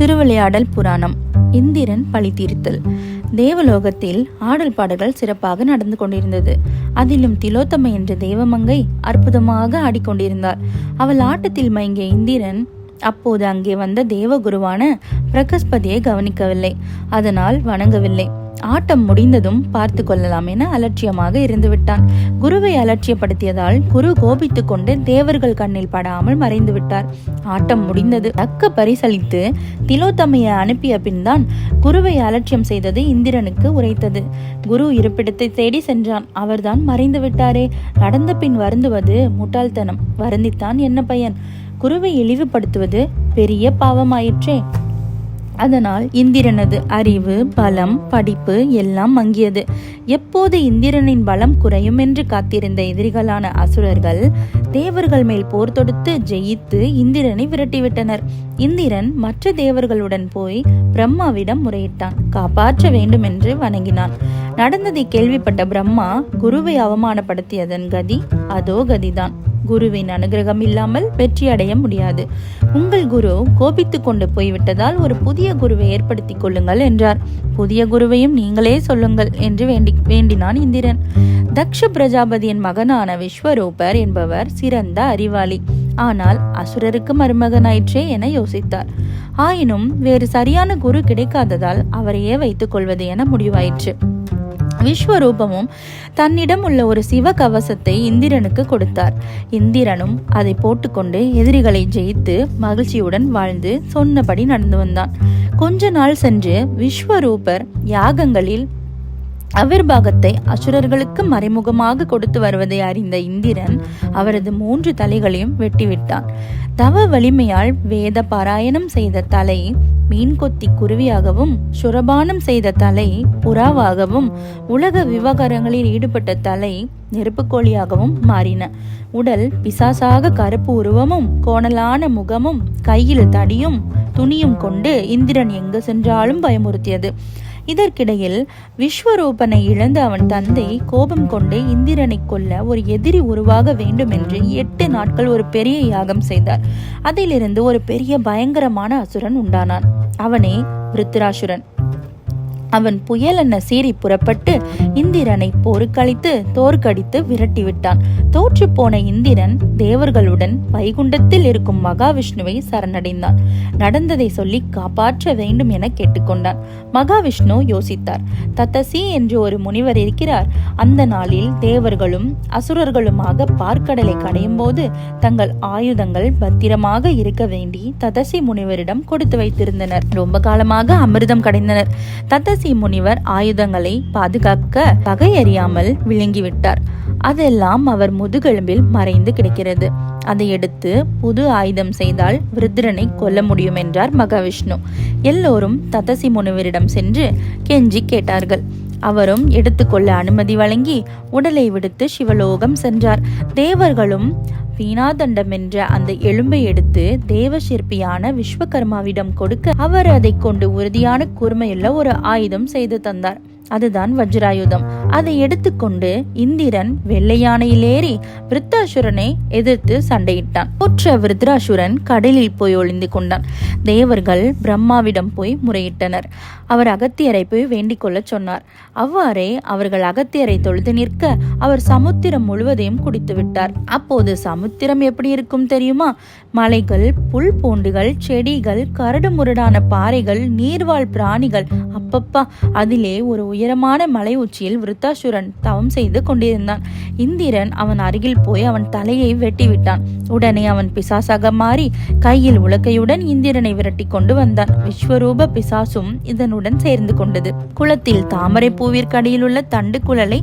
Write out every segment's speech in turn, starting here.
திருவிளையாடல் புராணம் இந்திரன் பழி தீர்த்தல் தேவலோகத்தில் ஆடல் பாடல்கள் சிறப்பாக நடந்து கொண்டிருந்தது. அதிலும் திலோத்தமை என்ற தேவமங்கை அற்புதமாக ஆடிக்கொண்டிருந்தாள் அவள் ஆட்டத்தில் மயங்கிய இந்திரன் அப்போது அங்கே வந்த தேவகுருவான பிரகஸ்பதியை கவனிக்கவில்லை. அதனால் வணங்கவில்லை. ஆட்டம் முடிந்ததும் பார்த்து கொள்ளலாம் என அலட்சியமாக இருந்துவிட்டான். குருவை அலட்சியப்படுத்தியதால் குரு கோபித்துக் கொண்டு தேவர்கள் கண்ணில் படாமல் மறைந்து விட்டார். ஆட்டம் முடிந்தது. தக்க பரிசளித்து திலோத்தமையை அனுப்பிய பின்தான் குருவை அலட்சியம் செய்தது இந்திரனுக்கு உரைத்தது. குரு இருப்பிடத்தை தேடி சென்றான். அவர்தான் மறைந்து விட்டாரே. நடந்த பின் வருந்துவது முட்டாள்தனம். வருந்தித்தான் என்ன பயன்? குருவை இழிவுபடுத்துவது பெரிய பாவமாயிற்றே. அதனால் இந்திரனது அறிவு பலம் படிப்பு எல்லாம் மங்கியது. எப்போது இந்திரனின் பலம் குறையும் என்று காத்திருந்த எதிரிகளான அசுரர்கள் தேவர்கள் மேல் போர் தொடுத்து ஜெயித்து இந்திரனை விரட்டிவிட்டனர். இந்திரன் மற்ற தேவர்களுடன் போய் பிரம்மாவிடம் முறையிட்டான். காப்பாற்ற வேண்டும் என்று வணங்கினான். நடந்ததை கேள்விப்பட்ட பிரம்மா குருவை அவமானப்படுத்தியதன் கதி அதோ கதிதான். குருவின் அனுகிரகம் இல்லாமல் வெற்றி அடைய முடியாது. உங்கள் குரு கோபித்து கொண்டு போய்விட்டதால் ஒரு புதிய குருவை ஏற்படுத்திக் கொள்ளுங்கள் என்றார். புதிய குருவையும் நீங்களே சொல்லுங்கள் என்று வேண்டி வேண்டினான் இந்திரன். தக்ஷ பிரஜாபதியின் மகனான விஸ்வரூபர் என்பவர் சிறந்த அறிவாளி. ஆனால் அசுரருக்கு மருமகனாயிற்றே என யோசித்தார். ஆயினும் வேறு சரியான குரு கிடைக்காததால் அவரையே வைத்துக் கொள்வது என முடிவாயிற்று. விஸ்வரூபமும் தன்னிடம் உள்ள ஒரு சிவ கவசத்தை இந்திரனுக்கு கொடுத்தார். இந்திரனும் அதை போட்டுக்கொண்டு எதிரிகளை ஜெயித்து மகிழ்ச்சியுடன் வாழ்ந்து சொன்னபடி நடந்து வந்தான். கொஞ்ச நாள் சென்று விஸ்வரூபர் யாகங்களில் அவிர்பாகத்தை அசுரர்களுக்கு மறைமுகமாக கொடுத்து வருவதை அறிந்த இந்திரன் அவரது மூன்று தலைகளையும் வெட்டிவிட்டான். தவ வலிமையால் வேத பாராயணம் செய்த தலை மீன் கொத்தி குருவியாகவும் சுரபானம் செய்த தலை புறாவாகவும் உலக விவகாரங்களில் ஈடுபட்ட தலை நெருப்புக்கோழியாகவும் மாறின. உடல் பிசாசாக கருப்பு உருவமும் கோணலான முகமும் கையில் தடியும் துணியும் கொண்டு இந்திரன் எங்கு சென்றாலும் பயமுறுத்தியது. இதற்கிடையில் விஸ்வரூபனை இழந்த அவன் தந்தை கோபம் கொண்டு இந்திரனை கொல்ல ஒரு எதிரி உருவாக வேண்டும் என்று எட்டு நாட்கள் ஒரு பெரிய யாகம் செய்தார். அதிலிருந்து ஒரு பெரிய பயங்கரமான அசுரன் உண்டானான். அவனே விருத்திராசுரன் அவன் புயலென சீறி புறப்பட்டு இந்திரனை போருக்களித்து தோற்கடித்து விரட்டிவிட்டான். தோற்று போன இந்திரன் தேவர்களுடன் வைகுண்டத்தில் இருக்கும் மகாவிஷ்ணுவை சரணடைந்தான். நடந்ததை சொல்லி காப்பாற்ற வேண்டும் என கேட்டுக்கொண்டான். மகாவிஷ்ணு யோசித்தார். தத்தசி என்று ஒரு முனிவர் இருக்கிறார். அந்த நாளில் தேவர்களும் அசுரர்களுமாக பார்க்கடலை கடையும் போது தங்கள் ஆயுதங்கள் பத்திரமாக இருக்க வேண்டி ததசி முனிவரிடம் கொடுத்து வைத்திருந்தனர். ரொம்ப காலமாக அமிர்தம் கடைந்தனர். தத்தசி சன்னியாசி முனிவர் ஆயுதங்களை பாதுகாக்க பகையறியாமல் விழுங்கிவிட்டார். அதெல்லாம் அவர் முதுகெலும்பில் மறைந்து கிடக்கிறது. அதை எடுத்து புது ஆயுதம் செய்தால் விருத்ரனை கொல்ல முடியும் என்றார் மகாவிஷ்ணு. எல்லோரும் ததசி முனிவரிடம் சென்று கெஞ்சி கேட்டார்கள். அவரும் எடுத்துக்கொள்ள அனுமதி வழங்கி உடலை விடுத்து சிவலோகம் சென்றார். தேவர்களும் வீணாதண்டம் என்ற அந்த எலும்பை எடுத்து தேவ சிற்பியான விஸ்வகர்மாவிடம் கொடுக்க அவர் அதை கொண்டு உறுதியான கூர்மையுள்ள ஒரு ஆயுதம் செய்து தந்தார். அதுதான் வஜ்ராயுதம். அதை எடுத்துக்கொண்டு இந்திரன் வெள்ளையானையில் ஏறி விருத்தாசுரனை எதிர்த்து சண்டையிட்டான். புற்ற விருத்ராசுரன் கடலில் போய் ஒளிந்து கொண்டான். தேவர்கள் பிரம்மாவிடம் போய் முறையிட்டனர். அவர் அகத்தியரை போய் வேண்டிக் கொள்ள சொன்னார். அவ்வாறே அவர்கள் அகத்தியரை தொழுது நிற்க அவர் சமுத்திரம் முழுவதையும் குடித்து விட்டார். அப்போது சமுத்திரம் எப்படி இருக்கும் தெரியுமா? மலைகள் புல் பூண்டுகள் செடிகள் கரடு முரடான பாறைகள் நீர்வாழ் பிராணிகள். அப்பப்பா அதிலே ஒரு உயரமான மலை உச்சியில் விருத்தாசுரன் தவம் செய்து கொண்டிருந்தான். இந்திரன் அவன் அருகில் போய் அவன் தலையை வெட்டிவிட்டான். உடனே அவன் பிசாசாக மாறி கையில் உலக்கையுடன் இந்திரனை விரட்டி கொண்டு வந்தான். விஸ்வரூப பிசாசும் இதனுடன் சேர்ந்து கொண்டது. குளத்தில் தாமரை பூவிற்கடியில் உள்ள தண்டு குழலை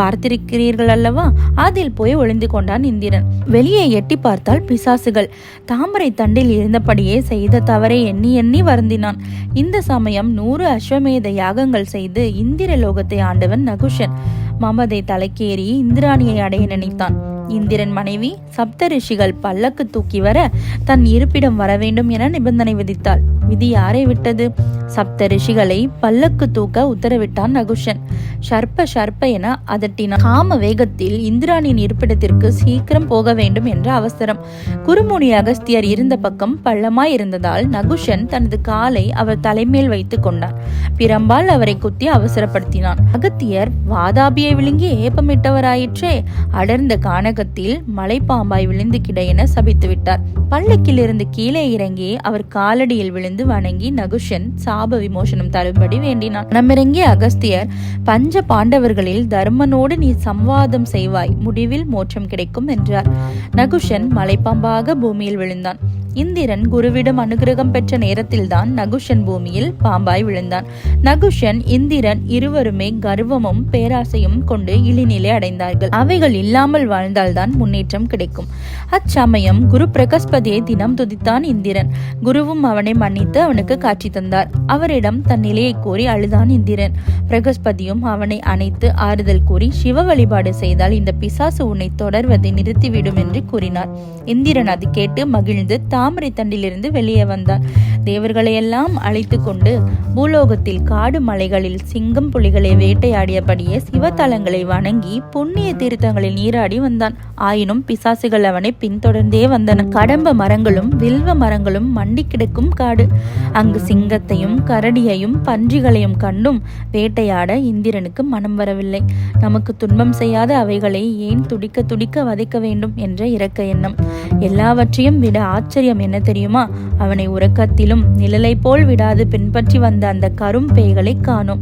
பார்த்திருக்கிறீர்கள் அல்லவா? அதில் போய் ஒளிந்து கொண்டான் இந்திரன். வெளியே எட்டி பார்த்தால் பிசாசுகள். தாமரை தண்டில் இருந்தபடியே செய்த தவறை எண்ணி எண்ணி வருந்தினான். இந்த சமயம் நூறு அஸ்வமேத யாகங்கள் செய்து இந்திர லோகத்தை ஆண்டவன் நகுஷன். மமதை தலைக்கேறி இந்திராணியை அடைய நினைத்தான். இந்திரன் மனைவி சப்த ரிஷிகள் பல்லக்கு தூக்கி வர தன் இருப்பிடம் வர வேண்டும் என நிபந்தனை விதித்தாள். விதி யாரை விட்டது? சப்த ரிஷிகளை பல்லக்கு தூக்க உத்தரவிட்டான் நகுஷன். ஷர்ப்ப ஷர்ப்ப என அதட்டினான் காம வேகத்தில் இந்திராணியின் இருப்பிடத்திற்கு சீக்கிரம் போக வேண்டும் என்ற அவசரம். குருமுனி அகஸ்தியர் இருந்த பக்கம் பள்ளமாய் இருந்ததால் நகுஷன் தனது காலை அவர் தலைமேல் வைத்துக் கொண்டான் பிரம்பால் அவரை குத்தி அவசரப்படுத்தினான். அகத்தியர் வாதாபியை விழுங்கி ஏப்பமிட்டவராயிற்றே. அடர்ந்த கானகத்தில் மலைப்பாம்பாய் விழுந்து கிட என சபித்து விட்டார் பல்லக்கிலிருந்து கீழே இறங்கி அவர் காலடியில் விழுந்து வணங்கி நகுஷன் சாப விமோசனம் தரும்படி வேண்டினான். நம்மிறங்கிய அகஸ்தியர் பஞ்ச பாண்டவர்களில் தர்மனோடு நீ சம்வாதம் செய்வாய் முடிவில் மோட்சம் கிடைக்கும் என்றார். நகுஷன் மலைப்பாம்பாக பூமியில் விழுந்தான். இந்திரன் குருவிடம் அனுகிரகம் பெற்ற நேரத்தில்தான் நகுஷன் பூமியில் பாம்பாய் விழுந்தான். நகுஷன் இந்திரன் இருவருமே கர்வமும் பேராசையும் கொண்டு இழிநிலை அடைந்தார்கள். அவைகள் இல்லாமல் வாழ்ந்தால்தான் முன்னேற்றம் கிடைக்கும். அச்சமயம் குரு பிரகஸ்பதியை தினம் துதித்தான் இந்திரன். குருவும் அவனை மன்னித்து அவனுக்கு காட்சி தந்தார். அவரிடம் தன் நிலையை கூறி அழுதான் இந்திரன். பிரகஸ்பதியும் அவனை அணைத்து ஆறுதல் கூறி சிவ வழிபாடு செய்தால் இந்த பிசாசு உன்னை தொடர்வதை நிறுத்திவிடும் என்று கூறினார். இந்திரன் அது கேட்டு மகிழ்ந்து தாமரை தண்டிலிருந்து வெளியே வந்தான் தேவர்களையெல்லாம் அழைத்து கொண்டு பூலோகத்தில் காடு மலைகளில் சிங்கம் புலிகளை வேட்டையாடியபடியே சிவத்தலங்களை வணங்கி புண்ணிய தீர்த்தங்களில் நீராடி வந்தான். ஆயினும் பிசாசுகள் அவனை பின்தொடர்ந்தே வந்தன. கடம்ப மரங்களும் வில்வ மரங்களும் மண்டி கிடக்கும் காடு. அங்கு சிங்கத்தையும் கரடியையும் பன்றிகளையும் கண்டும் வேட்டையாட இந்திரனுக்கு மனம் வரவில்லை. நமக்கு துன்பம் செய்யாத அவைகளை ஏன் துடிக்க துடிக்க வதைக்க வேண்டும்? என்ற இரக்க எண்ணம். எல்லாவற்றையும் விட ஆச்சரியம் என்ன தெரியுமா? அவனை உறக்கத்தில் நிழலைப் போல் விடாது பின்பற்றி வந்த அந்த கரும் பேய்களை காணோம்.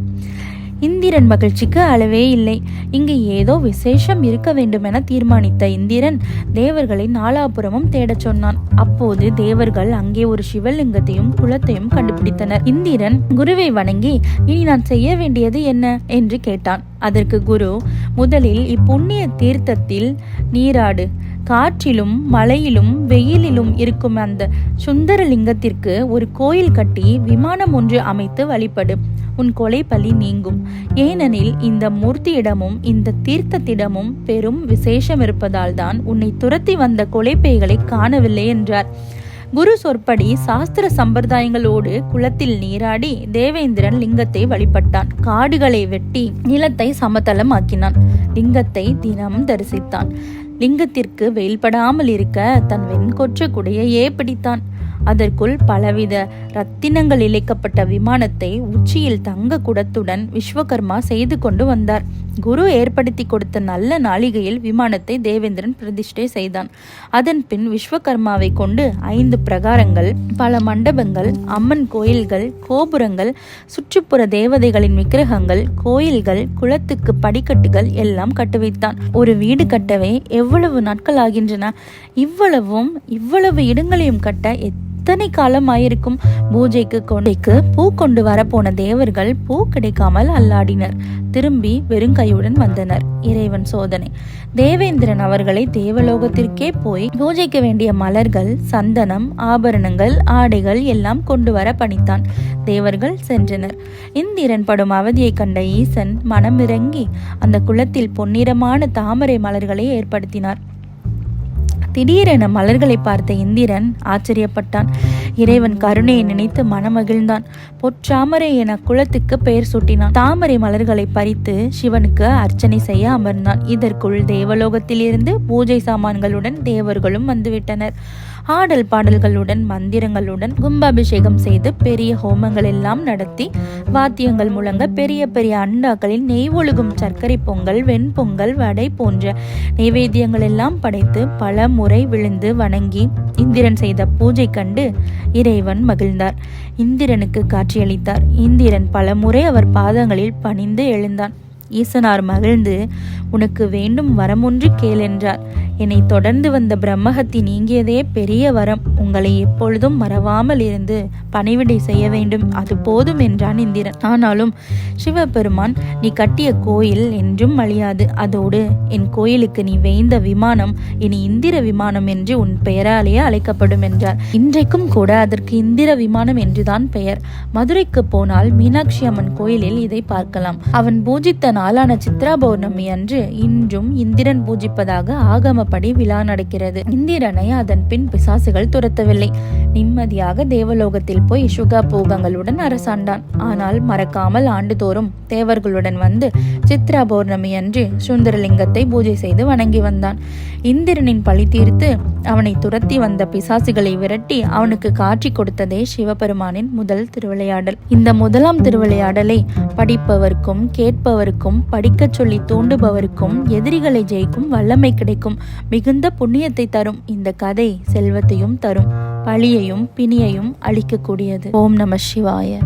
இந்திரன் மகிழ்ச்சிக்கு அளவே இல்லை. இங்கு ஏதோ விசேஷம் இருக்க வேண்டுமென தீர்மானித்த இந்திரன் தேவர்களை நாலாபுரமும் தேடச் சொன்னான். அப்போது தேவர்கள் அங்கே ஒரு சிவலிங்கத்தையும் குளத்தையும் கண்டுபிடித்தனர். இந்திரன் குருவை வணங்கி இனி நான் செய்ய வேண்டியது என்ன? என்று கேட்டான். அதற்கு குரு முதலில் இப்புண்ணிய தீர்த்தத்தில் நீராடு. காற்றிலும் மலையிலும் வெயிலிலும் இருக்கும் அந்த சுந்தரலிங்கத்திற்கு ஒரு கோயில் கட்டி விமானம் ஒன்று அமைத்து வழிபடு. உன் கொலை பலி நீங்கும். ஏனெனில் இந்த மூர்த்தியிடமும் இந்த தீர்த்தத்திடமும் பெரும் விசேஷம் இருப்பதால் தான் உன்னை துரத்தி வந்த கொலைப்பைகளை காணவில்லை என்றார். குரு சொற்படி சாஸ்திர சம்பிரதாயங்களோடு குளத்தில் நீராடி தேவேந்திரன் லிங்கத்தை வழிபட்டான். காடுகளை வெட்டி நிலத்தை சமதளமாக்கினான். லிங்கத்தை தினமும் தரிசித்தான். லிங்கத்திற்கு வெயில்படாமல் இருக்க தன் வெண்கொற்ற குடையையே பிடித்தான். அதற்குள் பலவித ரத்தினங்கள் இழைக்கப்பட்ட விமானத்தை உச்சியில் தங்க குடத்துடன் விஸ்வகர்மா செய்து கொண்டு வந்தார். குரு ஏற்படுத்தி கொடுத்த நல்ல நாளிகையில் விமானத்தை தேவேந்திரன் பிரதிஷ்டை செய்தான். அதன் பின் விஸ்வகர்மாவை கொண்டு ஐந்து பிரகாரங்கள் பல மண்டபங்கள் அம்மன் கோயில்கள் கோபுரங்கள் சுற்றுப்புற தேவதைகளின் விக்கிரகங்கள் கோயில்கள் குளத்துக்கு படிக்கட்டுகள் எல்லாம் கட்டுவித்தான். ஒரு வீடு கட்டவே எவ்வளவு நாட்கள் ஆகின்றன? இவ்வளவும் இவ்வளவு இடங்களையும் கட்ட எத்தனை காலம் ஆயிருக்கும் பூஜைக்கு கொண்டைக்கு பூ கொண்டு வரப்போன தேவர்கள் பூ கிடைக்காமல் அல்லாடினர். திரும்பி வெறுங்கையுடன் வந்தனர். இறைவன் சோதனை. தேவேந்திரன் அவர்களை தேவலோகத்திற்கே போய் பூஜைக்கு வேண்டிய மலர்கள் சந்தனம் ஆபரணங்கள் ஆடைகள் எல்லாம் கொண்டு வர பணித்தான். தேவர்கள் சென்றனர். இந்திரன் படும் அவதியை கண்ட ஈசன் மனமிறங்கி அந்த குளத்தில் பொன்னிறமான தாமரை மலர்களை ஏற்படுத்தினார். திடீரென மலர்களை பார்த்த இந்திரன் ஆச்சரியப்பட்டான். இறைவன் கருணையை நினைத்து மனமகிழ்ந்தான். பொற்றாமரை என குளத்துக்கு பெயர் சூட்டினான். தாமரை மலர்களை பறித்து சிவனுக்கு அர்ச்சனை செய்ய அமர்ந்தான். இதற்குள் தேவலோகத்திலிருந்து பூஜை சாமான்களுடன் தேவர்களும் வந்துவிட்டனர். ஆடல் பாடல்களுடன் மந்திரங்களுடன் கும்பாபிஷேகம் செய்து பெரிய ஹோமங்கள் எல்லாம் நடத்தி வாத்தியங்கள் முழங்க பெரிய பெரிய அண்டாக்களில் நெய் ஒழுகும் சர்க்கரை பொங்கல் வெண்பொங்கல் வடை போன்ற நைவேத்தியங்கள் எல்லாம் படைத்து பல முறை விழுந்து வணங்கி இந்திரன் செய்த பூஜை கண்டு இறைவன் மகிழ்ந்தார். இந்திரனுக்கு காட்சியளித்தார். இந்திரன் பல முறை அவர் பாதங்களில் பணிந்து எழுந்தான். ஈசனார் மகிழ்ந்து உனக்கு வேண்டும் வரமொன்று கேள் என்றார். என்னை தொடர்ந்து வந்த பிரம்மகத்தி நீங்கியதே பெரிய வரம். உங்களை எப்பொழுதும் மறவாமல் இருந்து பணிவிடை செய்ய வேண்டும். அது போதும் என்றான் இந்திரன். ஆனாலும் சிவபெருமான் நீ கட்டிய கோயில் என்றும் அழியாது. அதோடு என் கோயிலுக்கு நீ வேய்ந்த விமானம் இனி இந்திர விமானம் என்று உன் பெயராலேயே அழைக்கப்படும் என்றார். இன்றைக்கும் கூட அதற்கு இந்திர விமானம் என்றுதான் பெயர். மதுரைக்கு போனால் மீனாட்சி அம்மன் கோயிலில் இதை பார்க்கலாம். அவன் பூஜித்த நாளான சித்ரா பௌர்ணமி அன்று இன்றும் இந்திரன் பூஜிப்பதாக ஆகமப்படி விழா நடக்கிறது. இந்திரனை அதன் பின் பிசாசுகள் துரத்தவில்லை. நிம்மதியாக தேவலோகத்தில் போய் சுகா போகங்களுடன் அரசாண்டான். ஆனால் மறக்காமல் ஆண்டுதோறும் தேவர்களுடன் வந்து சித்ரா பௌர்ணமி அன்று சுந்தரலிங்கத்தை பூஜை செய்து வணங்கி வந்தான். இந்திரனின் பழி தீர்த்து அவனை துரத்தி வந்த பிசாசுகளை விரட்டி அவனுக்கு காட்சி கொடுத்ததே சிவபெருமானின் முதல் திருவிளையாடல். இந்த முதலாம் திருவிளையாடலை படிப்பவர்க்கும் கேட்பவர்க்கும் படிக்கச் சொல்லி தூண்டுபவருக்கும் எதிரிகளை ஜெயிக்கும் வல்லமை கிடைக்கும் மிகுந்த புண்ணியத்தை தரும். இந்த கதை செல்வத்தையும் தரும் பழியையும் பிணியையும் அளிக்கக்கூடியது ஓம் நம சிவாய.